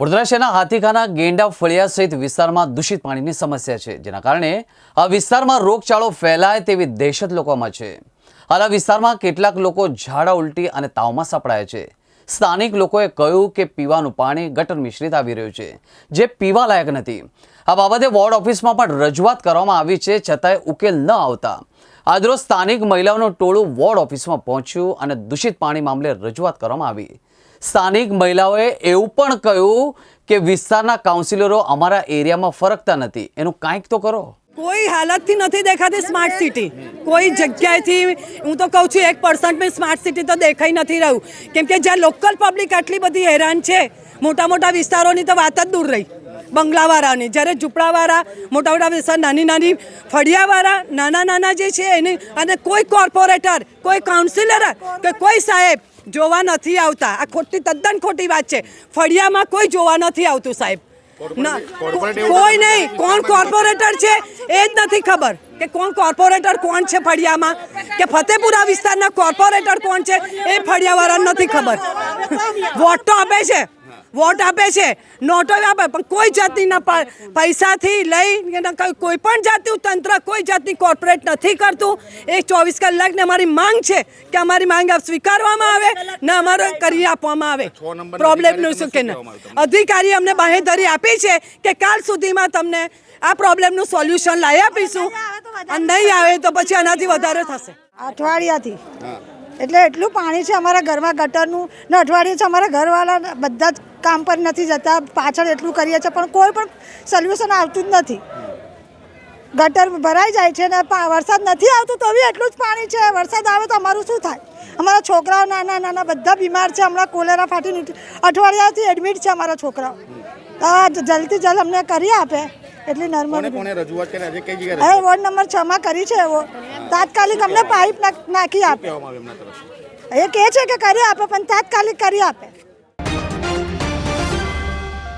વડોદરા શહેરના હાથીખાના ગેંડા ફળિયા સહિત વિસ્તારમાં દૂષિત પાણીની સમસ્યા છે, જેના કારણે આ વિસ્તારમાં રોગચાળો ફેલાય તેવી દહેશત લોકોમાં છે. હાલ આ વિસ્તારમાં કેટલાક લોકો ઝાડા ઉલટી અને તાવમાં સપડાય છે. સ્થાનિક લોકોએ કહ્યું કે પીવાનું પાણી ગટર મિશ્રિત આવી રહ્યું છે, જે પીવા લાયક નથી. આ બાબતે વોર્ડ ઓફિસમાં પણ રજૂઆત કરવામાં આવી છે, છતાંય ઉકેલ ન આવતા. આજરોજ સ્થાનિક મહિલાઓનું ટોળું વોર્ડ ઓફિસમાં પહોંચ્યું અને દૂષિત પાણી મામલે રજૂઆત કરવામાં આવી. સ્થાનિક મહિલાઓએ એવું પણ કહ્યું કે વિસ્તારના કાઉન્સિલરો અમારા એરિયામાં ફરકતા નથી. એનું કાંઈક તો કરો. કોઈ હાલતથી નથી દેખાતી સ્માર્ટ સિટી કોઈ જગ્યાએથી, હું તો કહું છું, એક પર્સન્ટ મેં સ્માર્ટ સિટી તો દેખાઈ નથી રહ્યું. કેમ કે જ્યાં લોકલ પબ્લિક આટલી બધી હેરાન છે, મોટા મોટા વિસ્તારોની તો વાત જ દૂર રહી. બંગલાવાળાની, જ્યારે ઝૂંપડાવાળા, મોટા મોટા વિસ્તાર, નાની નાની, ફળિયાવાળા, નાના નાના જે છે એની, અને કોઈ કોર્પોરેટર કોઈ કાઉન્સિલર કે કોઈ સાહેબ જોવા નથી આવતા. આ ખોટી તદ્દન ખોટી વાત છે. ફળિયામાં કોઈ જોવા નથી આવતું સાહેબ. કોઈ નહીં. કોણ કોર્પોરેટર છે? એ જ નથી ખબર કે કોણ કોર્પોરેટર કોણ છે ફળિયામાં. કે ફતેપુરા વિસ્તારના કોર્પોરેટર કોણ છે? એ ફળિયાવાળાને નથી ખબર. વોટ તો આપે છે. વોટ આપે છે? નોટો આપે. પણ કોઈ જાતની પા- પૈસાથી લઈ ને કોઈ- કોઈ પણ જાતનું તંત્ર કોઈ જાતની કોર્પોરેટ નથી કરતું. એ ચોવીસ કલાકની અમારી માંગ છે કે અમારી માંગ સ્વીકારવામાં આવે ને અમારે કરી આપવામાં આવે. પ્રોબ્લેમનું શું કે ના. અધિકારી અમને બાહેધરી આપી છે કે કાલ સુધીમાં તમને આ પ્રોબ્લેમનું સોલ્યુશન લાવી આપીશું. અને નહીં આવે તો પછી આનાથી વધારે થશે. અઠવાડિયાથી. એટલે એટલું પાણી છે અમારા ઘરમાં, ગટરનું, ને અઠવાડિયે છે અમારા ઘરવાળા બધા જ કામ પર નથી જતા, પાછળ એટલું કરીએ છીએ, પણ કોઈ પણ સોલ્યુશન આવતું જ નથી. ગટર ભરાઈ જાય છે ને વરસાદ નથી આવતું તો બી એટલું જ પાણી છે, વરસાદ આવે તો અમારું શું થાય? અમારા છોકરાઓ નાના નાના, બધા બીમાર છે, હમણાં કોલેરા ફાટી નીકળી, અઠવાડિયાથી એડમિટ છે અમારા છોકરાઓ. જલ્દી જલ્દ અમને કરી આપે. એટલી કોને કોને રજૂઆત કરી? આજે કઈ જગ્યાએ અરે વોર્ડ નંબર 6 માં કરી છે એવો. તાત્કાલિક અમને પાઇપ નાખી આપે. એ કહે છે કે કરી આપે પણ તાત્કાલિક કરી આપે.